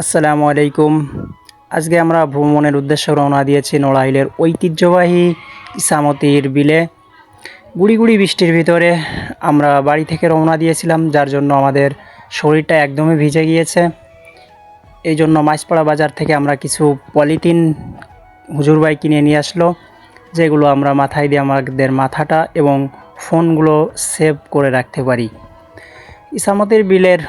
আসসালামু আলাইকুম। আজকে আমরা ভ্রমণের উদ্দেশ্যে রওনা দিয়েছি নড়াইলের ঐতিহ্যবাহী ইসামতির বিলে। গুড়ি গুড়ি বৃষ্টির ভিতরে আমরা বাড়ি থেকে রওনা দিয়েছিলাম, যার জন্য আমাদের শরীরটা একদমই ভিজে গিয়েছে। এই জন্য মাছপাড়া বাজার থেকে আমরা কিছু পলিথিন হুজুরবাই কিনে নিয়ে আসলো, যেগুলো আমরা মাথায় দিয়ে আমাদের মাথাটা এবং ফোনগুলো সেভ করে রাখতে পারি। ইসামতের বিলের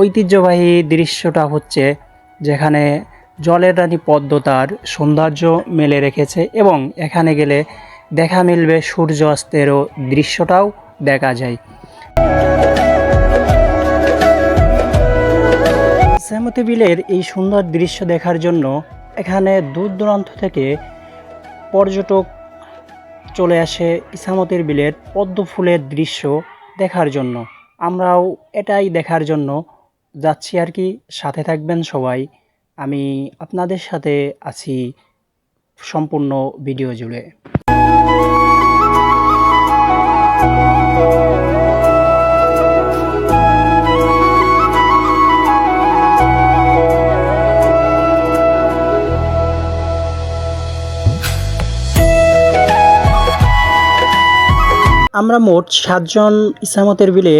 ঐতিহ্যবাহী দৃশ্যটা হচ্ছে যেখানে জলের রানী পদ্ম তার সৌন্দর্য মেলে রেখেছে এবং এখানে গেলে দেখা মিলবে সূর্য অস্তেরও দৃশ্যটাও দেখা যায়। ইসামতি বিলের এই সুন্দর দৃশ্য দেখার জন্য এখানে দূর দূরান্ত থেকে পর্যটক চলে আসে ইসামতির বিলের পদ্ম ফুলের দৃশ্য দেখার জন্য। আমরাও এটাই দেখার জন্য যাচ্ছি আর কি। সাথে থাকবেন সবাই। আমি আপনাদের সাথে আছি সম্পূর্ণ ভিডিও জুড়ে। আমরা মোট সাতজন ইসামতের বিলে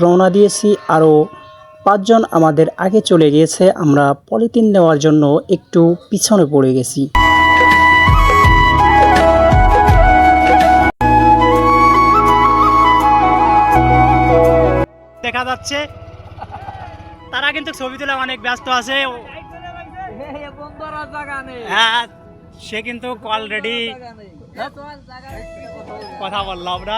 রওনা দিয়েছি আরও পাঁচজন আমাদের আগে চলে গিয়েছে, আমরা পলিথিন নেওয়ার জন্য একটু পিছনে পড়ে গেছি। দেখা যাচ্ছে। তারা কিন্তু ছবি তোলা অনেক ব্যস্ত আছে। হ্যাঁ সে কিন্তু অলরেডি কথা বললাম আমরা।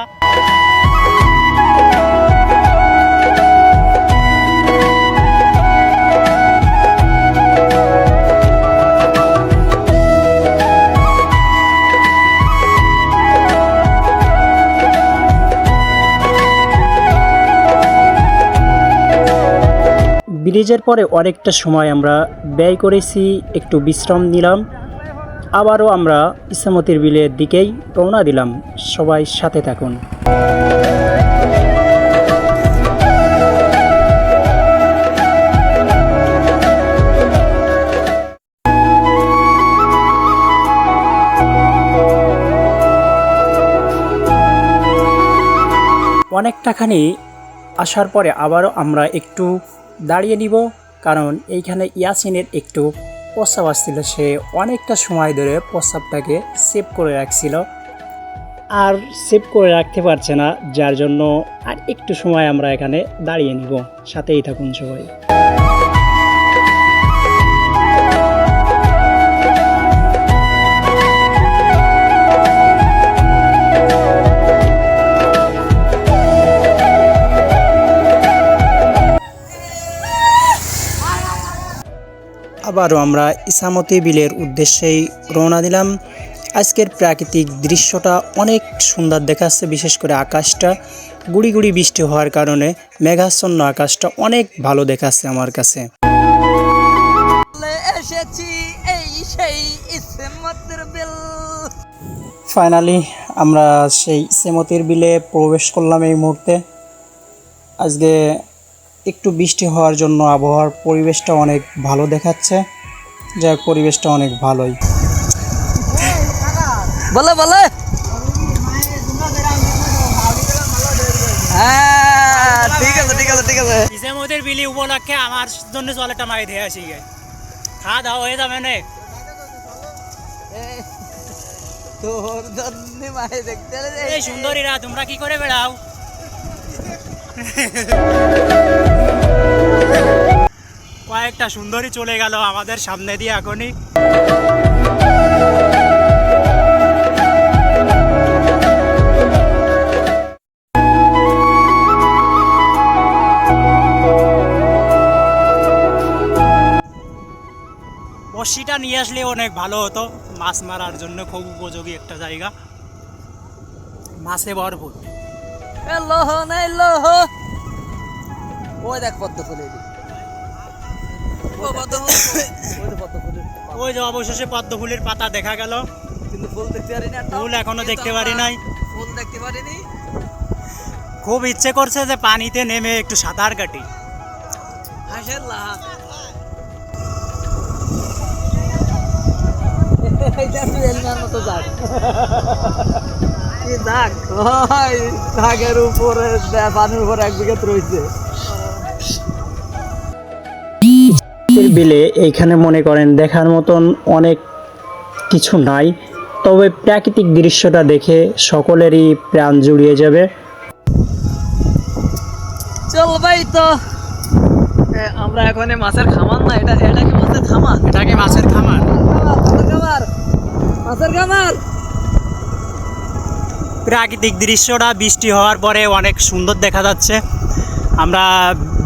ব্রিজের পরে অনেকটা সময় আমরা ব্যয় করেছি, একটু বিশ্রাম নিলাম। আবারও আমরা ইসামতির বিলের দিকেই রওনা দিলাম। সবাই সাথে থাকুন। অনেকটাখানি আসার পরে আবারও আমরা একটু দাঁড়িয়ে নিব, কারণ এইখানে ইয়াসিনের একটু প্রস্রাব আসছিল। সে অনেকটা সময় ধরে প্রস্রাবটাকে সেভ করে রাখছিল। আর সেভ করে রাখতে পারছে না, যার জন্য আর একটু সময় আমরা এখানে দাঁড়িয়ে নিব। সাথেই থাকুন সবাই। আবারও আমরা ইসামতি বিলের উদ্দেশ্যেই রওনা দিলাম। আজকের প্রাকৃতিক দৃশ্যটা অনেক সুন্দর দেখাচ্ছে বিশেষ করে আকাশটা। গুড়ি গুড়ি বৃষ্টি হওয়ার কারণে মেঘাচ্ছন্ন আকাশটা অনেক ভালো দেখাচ্ছে আমার কাছে। ফাইনালি আমরা সেই ইসেমতির বিলে প্রবেশ করলাম এই মুহূর্তে। আজকে একটু বৃষ্টি হওয়ার জন্য আবহাওয়ার পরিবেশটা অনেক ভালো দেখাচ্ছে। যাক পরিবেশটা অনেক ভালোই। বলে বলে। হ্যাঁ ঠিক আছে ঠিক আছে ঠিক আছে। ইসেমদের বিলি উপলক্ষে আমার জন্য জলটা মাই দিয়ে আসি গে খাওয়া দাওয়া হয়ে যাবে না। তোর জন্য মায়ে দেখতে এই সুন্দরীরা তোমরা কি করে বেড়াও? কয়েকটা সুন্দরী চলে গেল আমাদের সামনে দিয়ে এখনই। বড়শিটা নিয়ে আসলে অনেক ভালো হতো। মাছ মারার জন্য খুব উপযোগী একটা জায়গা। মাছে ভরপুর। লোহ নাই, লোহ। ওই দেখ পদ্ম ফুল ওই যে অবশেষে পদ্ম ফুলের পাতা দেখা গেল। কিন্তু ফুল দেখতে পারি না ফুল এখনও দেখতে পারি নাই। ফুল দেখতে পারিনি। খুব ইচ্ছে করছে যে পানিতে নেমে একটু সাঁতার কাটি। দাগ। দাগের উপরে পানির উপরে এক বিঘাত রয়েছে। বিলে এইখানে মনে করেন দেখার মতন অনেক কিছু নাই তবে প্রাকৃতিক দৃশ্যটা দেখে সকলেরই প্রাণ জুড়িয়ে যাবে। চল ভাই তো। আমরা এখন মাছের খামার না এটা এটা কি মাছের খামার? এটাকে মাছের খামার? মাছের খামার মাছের খামার। প্রাকৃতিক দৃশ্যটা বৃষ্টি হওয়ার পরে অনেক সুন্দর দেখা যাচ্ছে। আমরা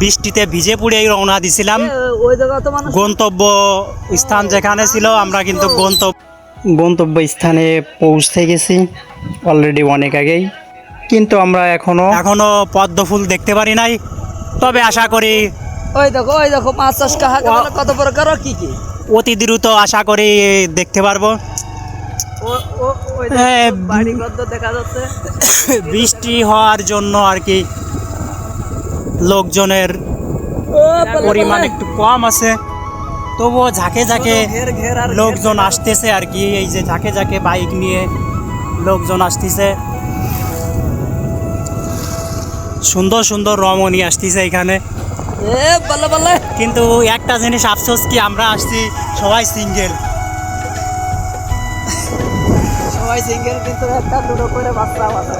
বৃষ্টিতে ভিজে পুড়েই রওনা দিছিলাম। এ, ওই জায়গা তো মানুষ গন্তব্য স্থান যেখানে ছিল আমরা কিন্তু গন্তব্য গন্তব্য স্থানে পৌঁছতে গেছি অলরেডি অনেক আগেই। কিন্তু আমরা এখনও এখনও পদ্ম ফুল দেখতে পারি নাই। তবে আশা করি ওই দেখো ওই দেখো মাছ চাষ কত প্রকার কি কি? অতি দ্রুত আশা করি দেখতে পারব। ও ও ওই হ্যাঁ, দেখো, বাড়ি ঘর তো দেখা যাচ্ছে। বৃষ্টি হওয়ার জন্য আর কি লোকজনের পরিমাণ। একটু কম আছে। তবুও ঝাঁকে ঝাঁকে লোকজন আসতেছে আর কি। এই যে ঝাঁকে ঝাঁকে বাইক নিয়ে লোকজন আসতেছে। সুন্দর সুন্দর রমণী আসতেছে এখানে। কিন্তু একটা জিনিস আফসোস কি আমরা আসছি সবাই সিঙ্গেল। সবাই সিঙ্গেল কিন্তু একটা দুটো করে বাচ্চা বাচ্চা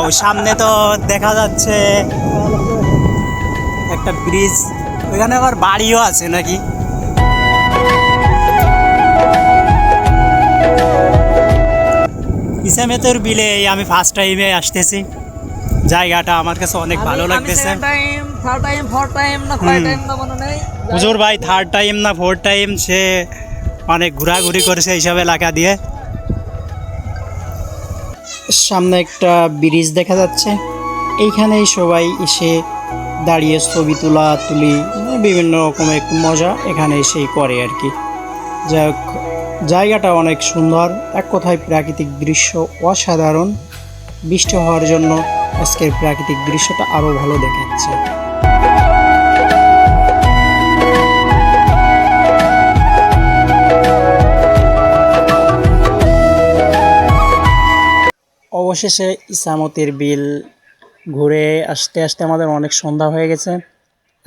ও সামনে তো দেখা যাচ্ছে। একটা ব্রিজ। ওইখানে আবার বাড়িও আছে নাকি? ইসামেতের বিলে আমি ফার্স্ট টাইমে আসতেছি। জায়গাটা আমার কাছে অনেক ভালো লাগতেছে। ফোর হুজুর ভাই থার্ড টাইম না ফোর্থ টাইম সে অনেক ঘোরাঘুরি করেছে এইসব এলাকা দিয়ে। সামনে একটা ব্রিজ দেখা যাচ্ছে। এইখানেই সবাই এসে দাঁড়িয়ে ছবি তোলা, তুলি, বিভিন্ন রকমের একটু মজা এখানে এসেই করে আর কি। যাই হোক, জায়গাটা অনেক সুন্দর, এক কথায় প্রাকৃতিক দৃশ্য অসাধারণ। বৃষ্টি হওয়ার জন্য আজকের প্রাকৃতিক দৃশ্যটা আরও ভালো দেখাচ্ছে। অবশেষে ইসামতির বিল ঘুরে আসতে আসতে আমাদের অনেক সন্ধ্যা হয়ে গেছে।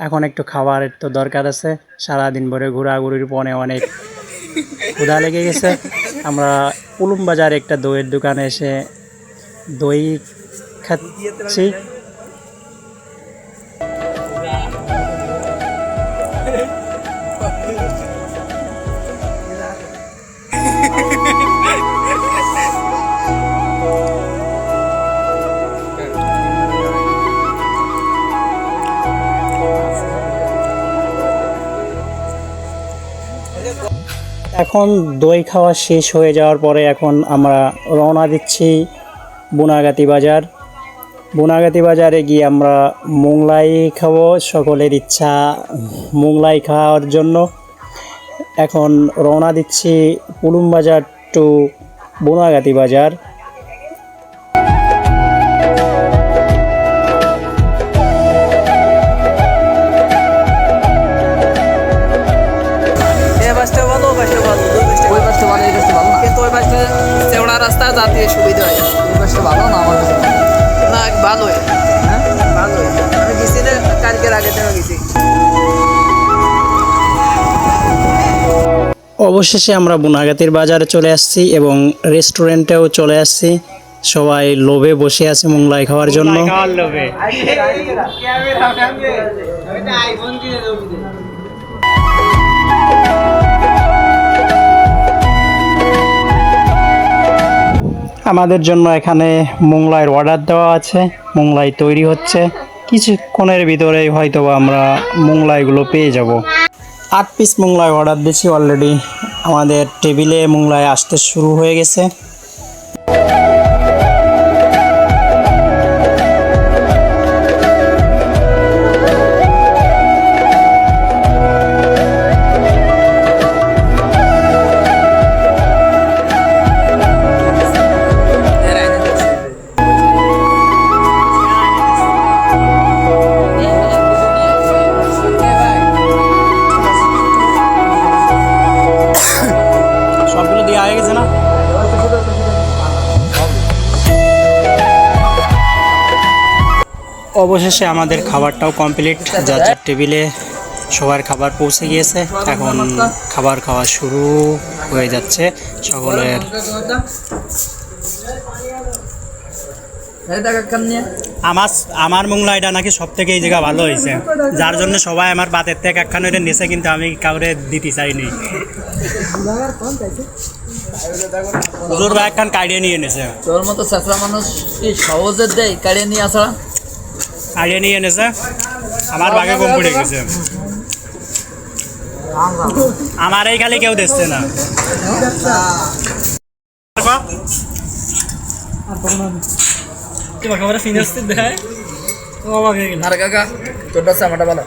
এখন একটু খাবারের তো দরকার আছে। সারাদিন ভরে ঘোরাঘুরির পরে অনেক ক্ষুধা লেগে গেছে। আমরা উলুম বাজারে একটা দইয়ের দোকানে এসে দই খাচ্ছি। এখন দই খাওয়া শেষ হয়ে যাওয়ার পরে এখন আমরা রওনা দিচ্ছি বুনাগাতি বাজার। বুনাগাতি বাজারে গিয়ে আমরা মোংলাই খাব, সকলের ইচ্ছা মোংলাই খাওয়ার জন্য। এখন রওনা দিচ্ছি পুলুম বাজার টু বুনাগাতি বাজার। অবশেষে আমরা বুনাগাতির বাজারে চলে আসছি এবং রেস্টুরেন্টেও চলে আসছি। সবাই লোভে বসে আছে মোংলাই খাওয়ার জন্য। আমাদের জন্য এখানে মোংলাইয়ের অর্ডার দেওয়া আছে। মোংলাই তৈরি হচ্ছে। কিছুক্ষণের ভিতরেই হয়তো আমরা মোংলাইগুলো পেয়ে যাব। আট পিস মোংলায় অর্ডার দিয়েছি অলরেডি আমাদের টেবিলে মোংলায় আসতে শুরু হয়ে গেছে। অবশেষে আমাদের খাবারটাও কমপ্লিট যার টেবিলে সবার খাবার পৌঁছে গিয়েছে। এখন খাবার খাওয়া শুরু হয়ে যাচ্ছে। সকলের আমার আমার মোংলা এটা নাকি সব থেকে এই জায়গা ভালো হয়েছে? যার জন্য সবাই আমার বাতের থেকে একখান ওইটা নেছে, কিন্তু আমি কাউরে দিতে চাইনি। হুজুর ভাই একখান কাইডিয়া নিয়ে এনেছে তোর মতো চেঁচড়া মানুষ কি সহজে দেয়? কাড়িয়ে নিয়ে আসা কাইডিয়া নিয়ে এনেছে আমার বাগে কম পড়ে গেছে। আমার এই খালি কেউ দেখছে না। আর কাকা তোরটা চামাটা ভালো